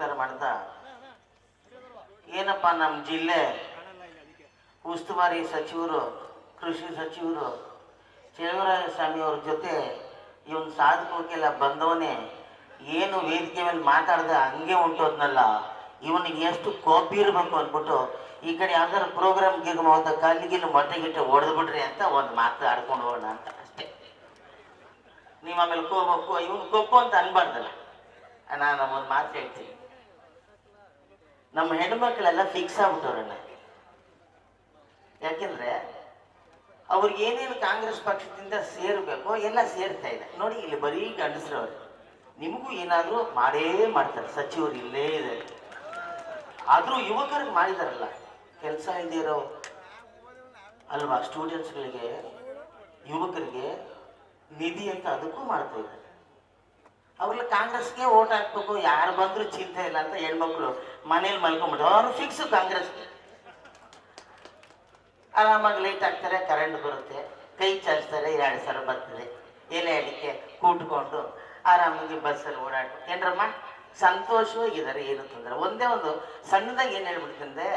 ನಮಸ್ಕಾರ ಮಾಡ್ತಾ. ಏನಪ್ಪ ನಮ್ಮ ಜಿಲ್ಲೆ? ಉಸ್ತುವಾರಿ ಸಚಿವರು, ಕೃಷಿ ಸಚಿವರು ಚೇಳುವರಾಯ ಸ್ವಾಮಿ ಅವ್ರ ಜೊತೆ ಇವನ್ ಸಾಧಕೋಕೆಲ್ಲ ಬಂದವನೇ ಏನು ವೇದಿಕೆ ಮೇಲೆ ಮಾತಾಡ್ದೆ ಹಂಗೆ ಹೊಂಟೋದ್ನಲ್ಲ ಇವನಿಗೆ ಎಷ್ಟು ಕೋಪಿ ಇರಬೇಕು ಅಂದ್ಬಿಟ್ಟು ಈ ಕಡೆ ಯಾವ್ದಾರು ಪ್ರೋಗ್ರಾಮ್ಗೆ ಹೋದ ಕಲ್ಲಿಗಿಲ್ಲಿ ಮೊಟ್ಟೆ ಗಿಟ್ಟೆ ಹೊಡೆದ್ಬಿಟ್ರಿ ಅಂತ ಒಂದು ಮಾತು ಆಡ್ಕೊಂಡು ಹೋಗೋಣ ಅಂತ ಅಷ್ಟೇ. ನೀವು ಆಮೇಲೆ ಕೋಬೇಕು ಇವನು ಕೊಪ್ಪು ಅಂತ ಅನ್ಬಾರ್ದಲ್ಲ. ನಾನು ಒಂದು ಮಾತು ಹೇಳ್ತೀನಿ. ನಮ್ಮ ಹೆಣ್ಮಕ್ಳೆಲ್ಲ ಫಿಕ್ಸ್ ಆಗ್ಬಿಟ್ಟವ್ರಣ್ಣ ಯಾಕೆಂದ್ರೆ ಅವ್ರಿಗೆ ಏನೇನು ಕಾಂಗ್ರೆಸ್ ಪಕ್ಷದಿಂದ ಸೇರ್ಬೇಕೋ ಎಲ್ಲ ಸೇರ್ತಾ ಇದೆ. ನೋಡಿ, ಇಲ್ಲಿ ಬರೀ ಗಂಡಸ್ರವ್ರು. ನಿಮಗೂ ಏನಾದರೂ ಮಾಡೇ ಮಾಡ್ತಾರೆ. ಸಚಿವರು ಇಲ್ಲೇ ಇದೆ. ಆದರೂ ಯುವಕರಿಗೆ ಮಾಡಿದಾರಲ್ಲ. ಕೆಲಸ ಇದೆಯೋ ಅಲ್ವಾ? ಸ್ಟೂಡೆಂಟ್ಸ್ಗಳಿಗೆ ಯುವಕರಿಗೆ ನಿಧಿ ಅಂತ ಅದಕ್ಕೂ ಮಾಡ್ತಾ ಇದ್ದಾರೆ. ಅವ್ರೆಲ್ಲ ಕಾಂಗ್ರೆಸ್ಗೆ ಓಟ್ ಹಾಕ್ಬೇಕು, ಯಾರು ಬಂದ್ರು ಚಿಂತೆ ಇಲ್ಲ ಅಂತ ಹೆಣ್ಮಕ್ಳು ಮನೇಲಿ ಮಲ್ಕೊಂಬಿಟ್ಟು, ಅವ್ರು ಫಿಕ್ಸ್ ಕಾಂಗ್ರೆಸ್ಗೆ ಆರಾಮಾಗಿ ಲೇಟ್ ಹಾಕ್ತಾರೆ ಕರೆಂಟ್ ಬರುತ್ತೆ, ಕೈ ಚಾಚ್ತಾರೆ, ಎರಡು ಸಾವಿರ ಬರ್ತದೆ. ಎಲೆ ಅಡಿಕೆ ಕೂಟ್ಕೊಂಡು ಆರಾಮಾಗಿ ಬಸ್ಸಲ್ಲಿ ಓಡಾಡ್ಬೇಕು. ಏನ್ರಮ್ಮ? ಸಂತೋಷವಾಗಿದ್ದಾರೆ, ಏನು ತೊಂದರೆ ಒಂದೇ ಒಂದು ಸಣ್ಣದಾಗಿ ಏನು ಹೇಳ್ಬಿಡ್ತಂದ್ರೆ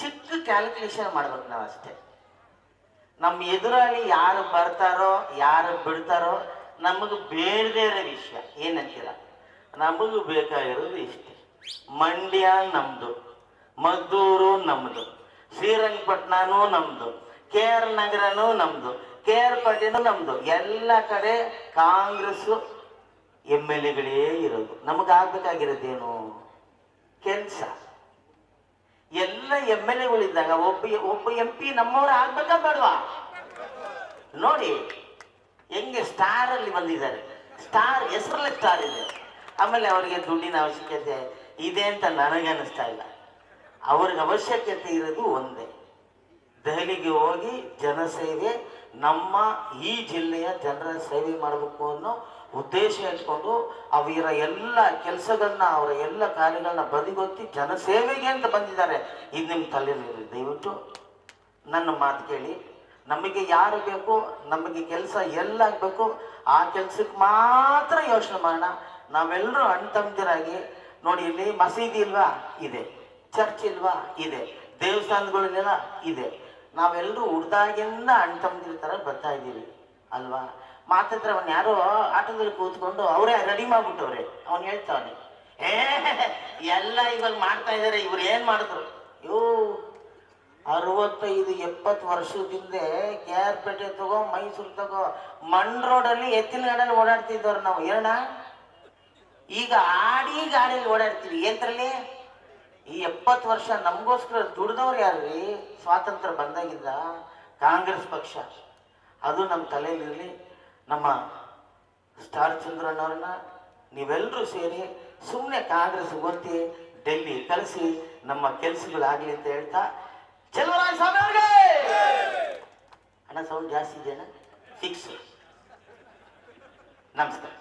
ಚಿಕ್ಕ ಕ್ಯಾಲ್ಕುಲೇಷನ್ ಮಾಡ್ಬೇಕು ನಾವು ಅಷ್ಟೇ. ನಮ್ಮ ಎದುರಾಳಿ ಯಾರು ಬರ್ತಾರೋ, ಯಾರು ಬಿಡ್ತಾರೋ ನಮಗೆ ಬೇಡದೇ ಇರೋ ವಿಷಯ, ಏನಂತೀರ? ನಮಗೆ ಬೇಕಾಗಿರೋದು ಇಷ್ಟೇ. ಮಂಡ್ಯ ನಮ್ಮದು ಮದ್ದೂರು ನಮ್ಮದು ಶ್ರೀರಂಗಪಟ್ಟಣನೂ ನಮ್ಮದು ಕೆ ಆರ್ ನಗರನೂ ನಮ್ಮದು ಕೆ ಆರ್ ಪೇಟೆನೂ ನಮ್ಮದು ಎಲ್ಲ ಕಡೆ ಕಾಂಗ್ರೆಸ್ ಎಂ ಎಲ್ ಎಗಳೇ ಇರೋದು. ನಮಗಾಗಬೇಕಾಗಿರೋದೇನು ಕೆಲಸ. ಎಲ್ಲ ಎಂ ಎಲ್ ಎಗಳಿದ್ದಾಗ ಒಬ್ಬ ಒಬ್ಬ ಎಂ ಪಿ ನಮ್ಮವ್ರು ಆಗ್ಬೇಕಾ ಬೇಡವಾ? ನೋಡಿ ಹೆಂಗೆ ಸ್ಟಾರ್ ಅಲ್ಲಿ ಬಂದಿದ್ದಾರೆ. ಸ್ಟಾರ್ ಹೆಸರಲ್ಲೇ ಸ್ಟಾರ್ ಇದೆ. ಆಮೇಲೆ ಅವರಿಗೆ ದುಡ್ಡಿನ ಅವಶ್ಯಕತೆ ಇದೆ ಅಂತ ನನಗೆ ಅನಿಸ್ತಾ ಇಲ್ಲ. ಅವ್ರಿಗೆ ಅವಶ್ಯಕತೆ ಇರೋದು ಒಂದೇ. ದೆಹಲಿಗೆ ಹೋಗಿ ಜನಸೇವೆ, ನಮ್ಮ ಈ ಜಿಲ್ಲೆಯ ಜನರ ಸೇವೆ ಮಾಡಬೇಕು ಅನ್ನೋ ಉದ್ದೇಶ ಇಟ್ಕೊಂಡು ಅವರ ಎಲ್ಲ ಕೆಲಸಗಳನ್ನ, ಅವರ ಎಲ್ಲ ಕಾರ್ಯಗಳನ್ನ ಬದಿಗೊತ್ತಿ ಜನಸೇವೆಗೆ ಅಂತ ಬಂದಿದ್ದಾರೆ. ಇದು ನಿಮ್ಮ ತಲೆಯಲ್ಲಿ ದಯವಿಟ್ಟು ನನ್ನ ಮಾತು ಕೇಳಿ. ನಮಗೆ ಯಾರು ಬೇಕು, ನಮಗೆ ಕೆಲಸ ಎಲ್ಲಾಗಬೇಕು ಆ ಕೆಲಸಕ್ಕೆ ಮಾತ್ರ ಯೋಚನೆ ಮಾಡೋಣ. ನಾವೆಲ್ಲರೂ ಅಣ್ತಂದಿರಾಗಿ ನೋಡಿ, ಇಲ್ಲಿ ಮಸೀದಿ ಇಲ್ವಾ? ಇದೆ. ಚರ್ಚ್ ಇಲ್ವಾ? ಇದೆ. ದೇವಸ್ಥಾನಗಳನ್ನೆಲ್ಲ ಇದೆ. ನಾವೆಲ್ಲರೂ ಹುಡ್ದಾಗಿಂದ ಅಣ್ತಂದಿರ ಥರ ಬರ್ತಾ ಇದ್ದೀವಿ, ಅಲ್ವಾ? ಮಾತತ್ರ ಅವನು ಯಾರೋ ಆಟೋದಲ್ಲಿ ಕೂತ್ಕೊಂಡು ಅವರೇ ರೆಡಿ ಮಾಡ್ಬಿಟ್ಟವ್ರೆ. ಅವನು ಹೇಳ್ತಾವನೆ, ಏ, ಎಲ್ಲ ಇವಾಗ ಮಾಡ್ತಾ ಇದ್ದಾರೆ ಇವ್ರು ಏನು ಮಾಡಿದ್ರು? ಯೋ ಅರವತ್ತೈದು, ಎಪ್ಪತ್ತು ವರ್ಷದಿಂದ ಕೆ ಆರ್ ಪೇಟೆ ತಗೋ, ಮೈಸೂರು ತಗೋ ಮಣ್ ರೋಡಲ್ಲಿ ಎತ್ತಿನ ಗಾಡಿಯಲ್ಲಿ ಓಡಾಡ್ತಿದ್ದವ್ರು ನಾವು. ಏನ ಈಗ ಆಡಿ ಗಾಡಿಯಲ್ಲಿ ಓಡಾಡ್ತೀವಿ. ಏನ್ರಲ್ಲಿ ಈ ಎಪ್ಪತ್ತು ವರ್ಷ ನಮಗೋಸ್ಕರ ದುಡ್ದವ್ರು ಯಾರ್ರಿ? ಸ್ವಾತಂತ್ರ್ಯ ಬಂದಾಗಿದ್ದ ಕಾಂಗ್ರೆಸ್ ಪಕ್ಷ. ಅದು ನಮ್ಮ ತಲೆಯಲ್ಲಿರಲಿ. ನಮ್ಮ ಸ್ಟಾರ್ ಚಂದ್ರಣ್ಣವ್ರನ್ನ ನೀವೆಲ್ಲರೂ ಸೇರಿ ಸುಮ್ಮನೆ ಕಾಂಗ್ರೆಸ್ ಗೊತ್ತಿ ಡೆಲ್ಲಿ ಕಳಿಸಿ, ನಮ್ಮ ಕೆಲಸಗಳಾಗಲಿ ಅಂತ ಹೇಳ್ತಾ ಚಲುವರಾಯ ಸ್ವಾಮಿ ಅವ್ರಿಗೆ? ಅಣ್ಣ ಸೌಂಡ್ ಜಾಸ್ತಿ ಇದೆಯಾ ಫಿಕ್ಸ್ ನಮಸ್ಕಾರ.